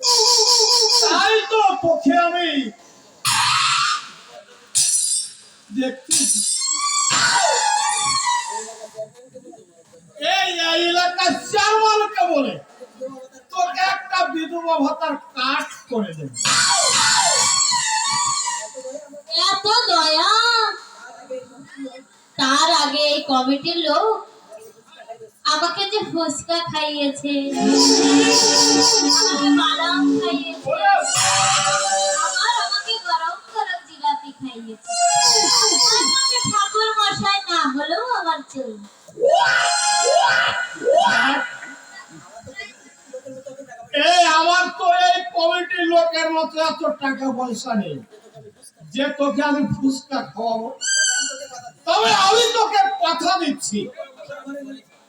তাই তো তোকে আমি দেখতে এই এলাকার চারমালকে বলে তোকে একটা বিধবা ভাতার কাঠ করে দেবে। এত দয়া? তার আগে এই কমিটির লোক আমাকে যে ফুচকা খাইয়েছে। আমাকে বাদাম খাইয়েছে। আবার আমাকে গরম গরম জিলাপি খাইয়েছে। আমাকে ঠাকুর মশাই না হলেও আমার এই আমার তো এই কমিটির লোকের মতো এত টাকা পয়সা নেই যে তোকে আমি ফুচকা খাওয়াবো। তবে আমি তোকে কথা দিচ্ছি।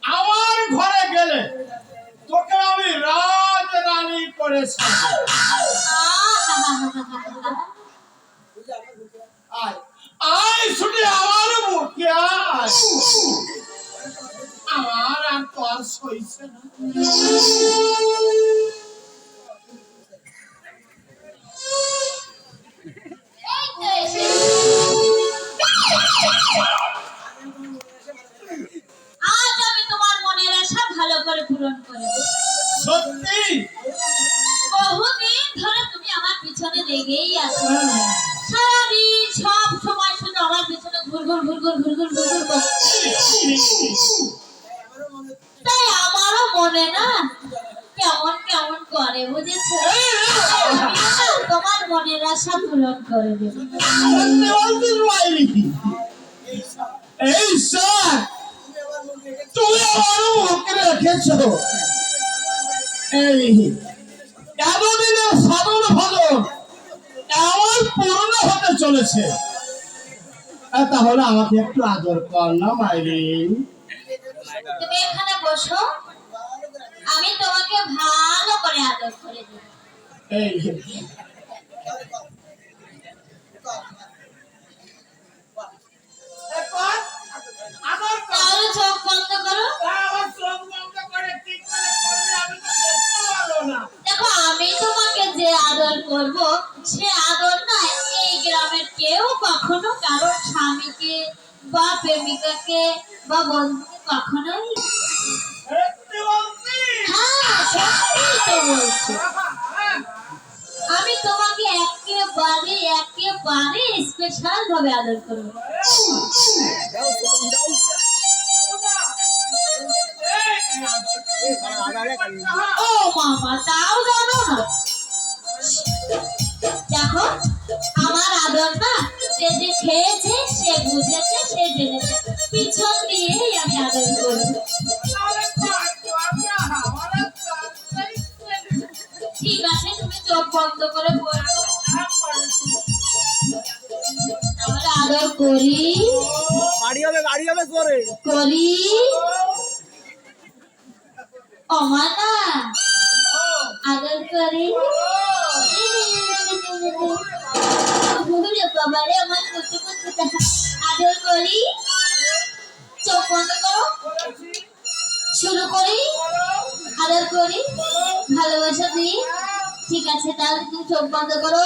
আমার ঘরে গেলে তোকে আমি রাজ রানী করে। আয় আয় শুনে আমার আয় আমার আর তো আর সইছে না করে বুঝেছ তোমার মনের আশা পূরণ করে দেব এই তুমি আমার মুখে রেখেছো এই এতদিনের সাধন ভাদন এমন পূর্ণ হতে চলেছে তাহলে আমাকে একটু আদর কর না তুমি এখানে বসো। আমি তোমাকে ভালো দেখো, আমি তোমাকে যে আদর করব, সে আদর না এই গ্রামের কেউ কখনো কারোর স্বামীকে বা প্রেমিকাকে বা বন্ধুকে কখনোই স্পেশাল ভাবে আদর করব। ও মামা তাও জানো না। দেখো, আমার আদর না সে যে খেয়েছে, সে বুঝেছে, সে জেনেছে। পিছন দিয়েই আমি আদর করব। ঠিক আছে, তুমি চোখ বন্ধ করে বলব। তাহলে করি। বাড়ি হবে বাড়ি হবে তোরে করি। অমানা। আদর করি। বাবারে আমার কুচু আদর করি। চোখ বন্ধ করো। শুরু করি। আদর করি। ভালোবাসা দিই। ঠিক আছে তাহলে তুমি চোখ বন্ধ করো।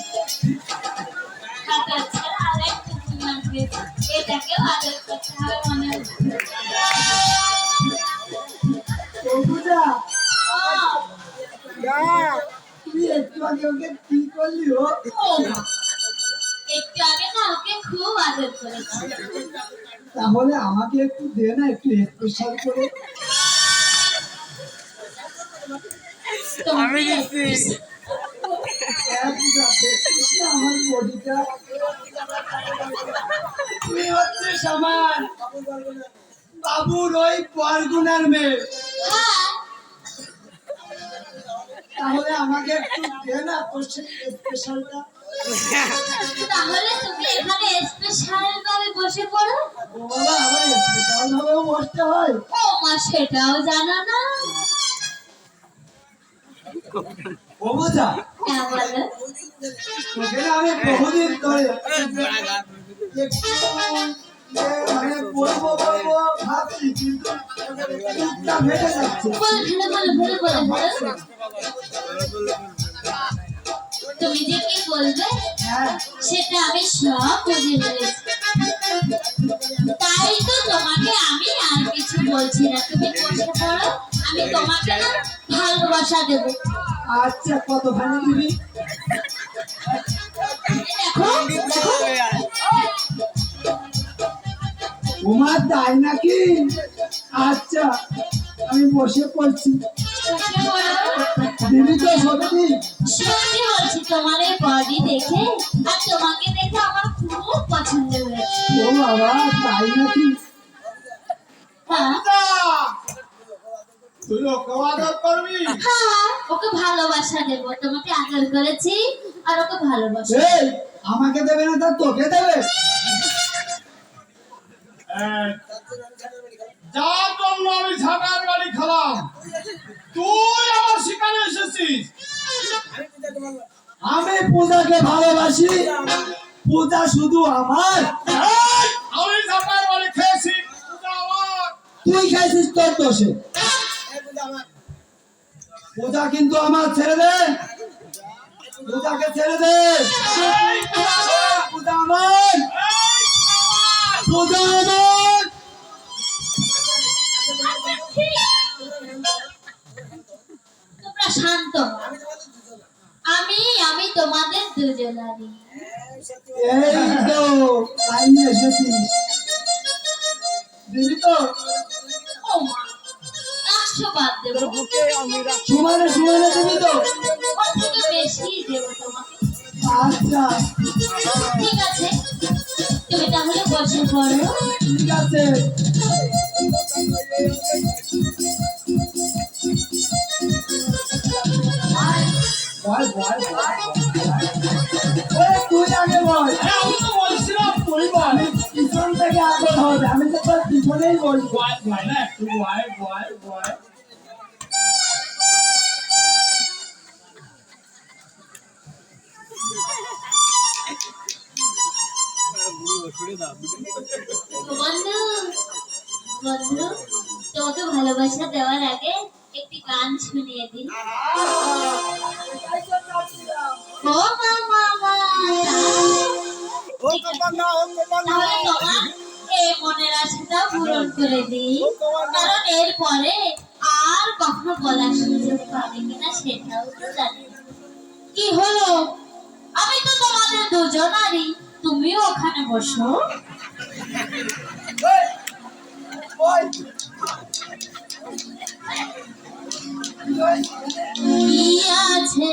আগে ওকে কি করলি ও? একটু আগে না ওকে খুব আদর করেছি। তাহলে আমাকে একটু দে না একটু স্পেশাল করে। আমি দিচ্ছি হ্যাঁ, আমার বডিটা। আমার বাবুর ওই পরগুনার মেয়ে। হ্যাঁ তাহলে আমাকে একটু দে না তোর স্পেশালটা তাহলে তুমি এখানে স্পেশাল ভাবে বসে পড়ো। বাবা আবার স্পেশাল ভাবেও বসতে হয়। ও মা সেটাও জানো না। ও হ্যাঁ বলো। তোকে আমি বহুদিন ধরে মানে বলব বলব ভাবছি কিন্তু মুখটা যাচ্ছে বলো বলো বলো বলো বলো। তুমি যে কি বলবে? সেটা আমি সব বুঝে ফেলেছি। তাই তো তোমাকে আমি আর কিছু বলছি না। তুমি বসে পড়ো আমি তোমাকে না ভালোবাসা দেবো। আচ্ছা দিবি? দেখো দেখো। তোমার তাই নাকি? আচ্ছা আমি বসে পড়ছি। সত্যি সত্যি বলছি তোমার এই বডি দেখে আর তোমাকে দেখে আমার খুব পছন্দ হয়েছে। ও বাবা তাই নাকি? হ্যাঁ। তুই ওকে আদর করবি? হ্যাঁ ওকে ভালোবাসা দেবো। তোমাকে আদর করেছি আর ওকে ভালোবাসা আমাকে দেবে না তা তোকে দেবে এই, যার জন্য আমি ঝাঁটার বাড়ি খেলাম তুই আমার সেখানে এসেছিস আমি পূজাকে ভালোবাসি পূজা শুধু আমার আমি ঝাঁটার বাড়ি খেয়েছি তুই খাইছিস তোর দোষে পূজা কিন্তু আমার ছেড়ে দে পূজাকে ছেড়ে দে পূজা আমার। পূজা আমার শান্ত আমি আমি তোমাদের দুজনারই। এই তো এসেছিস। দিবি তো? একশো বাদ দেবো। সমানে সমানে দিবি তো? থেকে বেশি দেবো তোমাকে। আচ্ছা। ঠিক আছে। তুমি তাহলে বসে পড়ো। ঠিক আছে। বল বল বল ওরে তুই আগে বল। আমি তো বলছিলাম তুই বল। পিছন থেকে আগল হবে আমি তো তোর পিছনেই বলব বয় বয় না একটু বয় বয় বয় বন্ধু বন্ধু তোমাকে ভালোবাসা দেওয়ার আগে একটি গান শুনিয়ে দিই মনের আশাটা পূরণ করে দিই কারণ এরপরে আর কখনো বলার সুযোগ পাবে কিনা সেটাও কি হলো আমি তো তোমাদের দুজনারই তুমিও ওখানে বসো আছে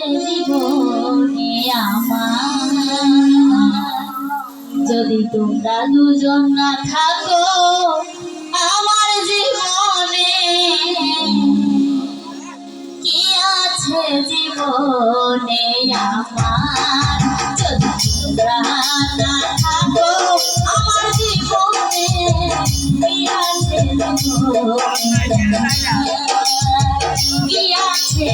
আমার। যদি তোমরা দুজন না থাকো, আমার জীবনে কি আছে জীবনে আমার? যদি তোমরা না থাকো, আমার জীবনে কি আছে জীবনে? আছে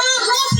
Trump lost